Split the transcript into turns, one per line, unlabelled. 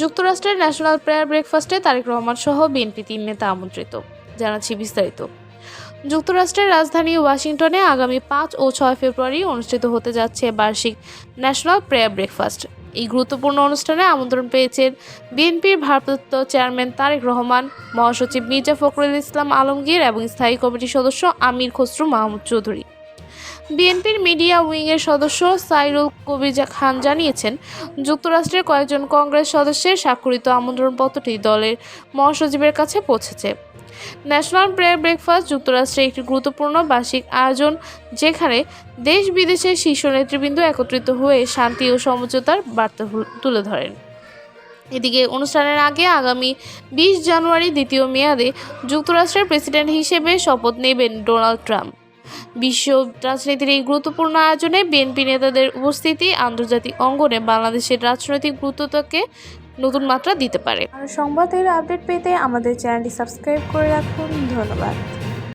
যুক্তরাষ্ট্রের national prayer ব্রেকফাস্টে তারেক রহমান সহ বিএনপি তিন নেতা আমন্ত্রিত। জানাচ্ছি বিস্তারিত। যুক্তরাষ্ট্রের রাজধানী ওয়াশিংটনে আগামী পাঁচ ও ছয় ফেব্রুয়ারি অনুষ্ঠিত হতে যাচ্ছে বার্ষিক ন্যাশনাল প্রেয়ার ব্রেকফাস্ট। এই গুরুত্বপূর্ণ অনুষ্ঠানে আমন্ত্রণ পেয়েছেন বিএনপির ভারপ্রাপ্ত চেয়ারম্যান তারেক রহমান, মহাসচিব মির্জা ফখরুল ইসলাম আলমগীর এবং স্থায়ী কমিটির সদস্য আমির খসরু মাহমুদ চৌধুরী। বিএনপির মিডিয়া উইংয়ের সদস্য সাইরুল কবিজা খান জানিয়েছেন, যুক্তরাষ্ট্রের কয়েকজন কংগ্রেস সদস্যের স্বাক্ষরিত আমন্ত্রণপত্রটি দলের মহাসচিবের কাছে পৌঁছেছে। ন্যাশনাল প্রেয়ার ব্রেকফাস্ট যুক্তরাষ্ট্রে একটি গুরুত্বপূর্ণ বার্ষিক আয়োজন, যেখানে দেশ বিদেশের শীর্ষ নেতৃবৃন্দ একত্রিত হয়ে শান্তি ও সমঝোতার বার্তা তুলে ধরেন। এদিকে অনুষ্ঠানের আগে আগামী বিশ জানুয়ারি দ্বিতীয় মেয়াদে যুক্তরাষ্ট্রের প্রেসিডেন্ট হিসেবে শপথ নেবেন ডোনাল্ড ট্রাম্প। বিশ্ব রাজনীতির এই গুরুত্বপূর্ণ আয়োজনে বিএনপি নেতাদের উপস্থিতি আন্তর্জাতিক অঙ্গনে বাংলাদেশের রাজনৈতিক গুরুত্বকে নতুন মাত্রা দিতে পারে।
সংবাদের আপডেট পেতে আমাদের চ্যানেলটি সাবস্ক্রাইব করে রাখুন। ধন্যবাদ।